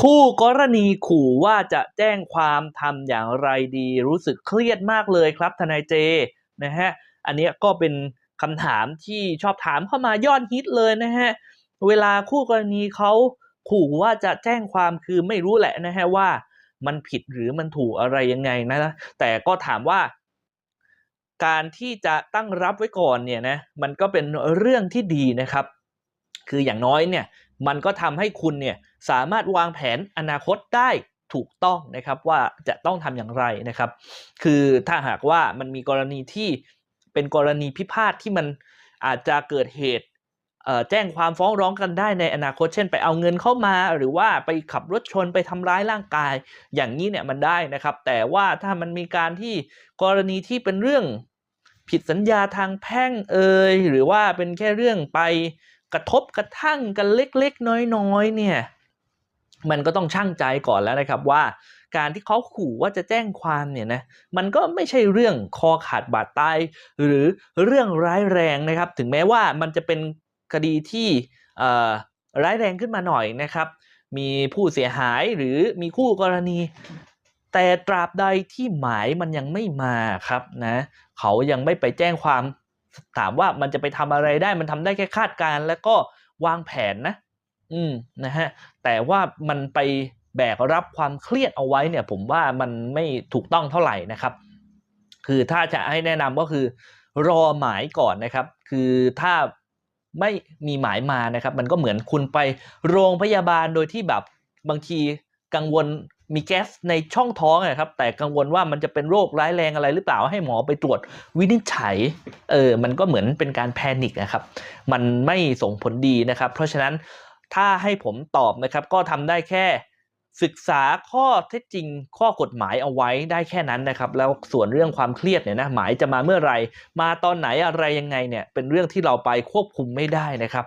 คู่กรณีขู่ว่าจะแจ้งความทำอย่างไรดี รู้สึกเครียดมากเลยครับทนายเจนะฮะอันนี้ก็เป็นคำถามที่ชอบถามเข้ามายอดฮิตเลยนะฮะเวลาคู่กรณีเขาขู่ว่าจะแจ้งความคือไม่รู้แหละนะฮะว่ามันผิดหรือมันถูกอะไรยังไงนะ แต่ก็ถามว่า การที่จะตั้งรับไว้ก่อนเนี่ยนะมันก็เป็นเรื่องที่ดีนะครับ คืออย่างน้อยเนี่ย มันก็ทำให้คุณเนี่ยสามารถวางแผนอนาคตได้ถูกต้องนะครับว่าจะต้องทำอย่างไรนะครับ คือถ้าหากว่ามันมีกรณีที่เป็นกรณีพิพาทที่มันอาจจะเกิดเหตุแจ้งความฟ้องร้องกันได้ในอนาคตเช่น ไปเอาเงินเข้ามา หรือว่าไปขับรถชนไปทำร้ายร่างกาย อย่างนี้เนี่ยมันได้นะครับ แต่ว่าถ้ามันมีการที่กรณีที่เป็นเรื่องผิดสัญญาทางแพ่งเอ่ยหรือว่าเป็นแค่เรื่องไป กระทบกระทั่งกันเล็กๆ น้อยๆเนี่ยมันก็ต้องชั่งใจก่อนแล้วนะครับว่า การที่เขาขู่ว่าจะแจ้งความเนี่ยนะมันก็ไม่ใช่เรื่องคอขาดบาดตายหรือเรื่องร้ายแรงนะครับ ถึงแม้ว่ามันจะเป็นคดีที่ร้ายแรงขึ้นมาหน่อยนะครับ มีผู้เสียหายหรือมีคู่กรณี แต่ตราบใดที่หมายมันยังไม่มาครับนะเขายังไม่ไปแจ้งความ ถามว่ามันจะไปทำอะไรได้มันทำได้แค่คาดการณ์แล้วก็วางแผนนะ อืมนะฮะแต่ว่ามันไปแบกรับความเครียดเอาไว้เนี่ย ผมว่ามันไม่ถูกต้องเท่าไหร่นะครับ คือถ้าจะให้แนะนำก็คือ รอหมายก่อนนะครับ คือถ้าไม่มีหมายมานะครับ มันก็เหมือนคุณไปโรงพยาบาลโดยที่แบบบางทีกังวล มีแก๊สในช่องท้องนะครับ แต่กังวลว่ามันจะเป็นโรคร้ายแรงอะไรหรือเปล่าให้หมอไปตรวจวินิจฉัยเออมันก็เหมือนเป็นการแพนิคนะครับ มันไม่ส่งผลดีนะครับ เพราะฉะนั้นถ้าให้ผมตอบนะครับ ก็ทำได้แค่ศึกษาข้อเท็จจริงข้อกฎหมายเอาไว้ได้แค่นั้นนะครับ แล้วส่วนเรื่องความเครียดเนี่ยนะหมายจะมาเมื่อไหร่มาตอนไหนอะไรยังไงเนี่ยเป็นเรื่องที่เราไปควบคุมไม่ได้นะครับ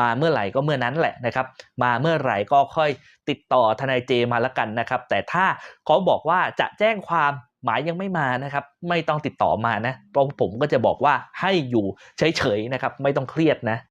มาเมื่อไหร่ก็เมื่อนั้นแหละนะครับ มาเมื่อไหร่ก็ค่อยติดต่อทนายเจมาละกันนะครับ แต่ถ้าเขาบอกว่าจะแจ้งความหมายยังไม่มานะครับ ไม่ต้องติดต่อมานะเพราะผมก็จะบอกว่าให้อยู่เฉยๆนะครับ ไม่ต้องเครียดนะ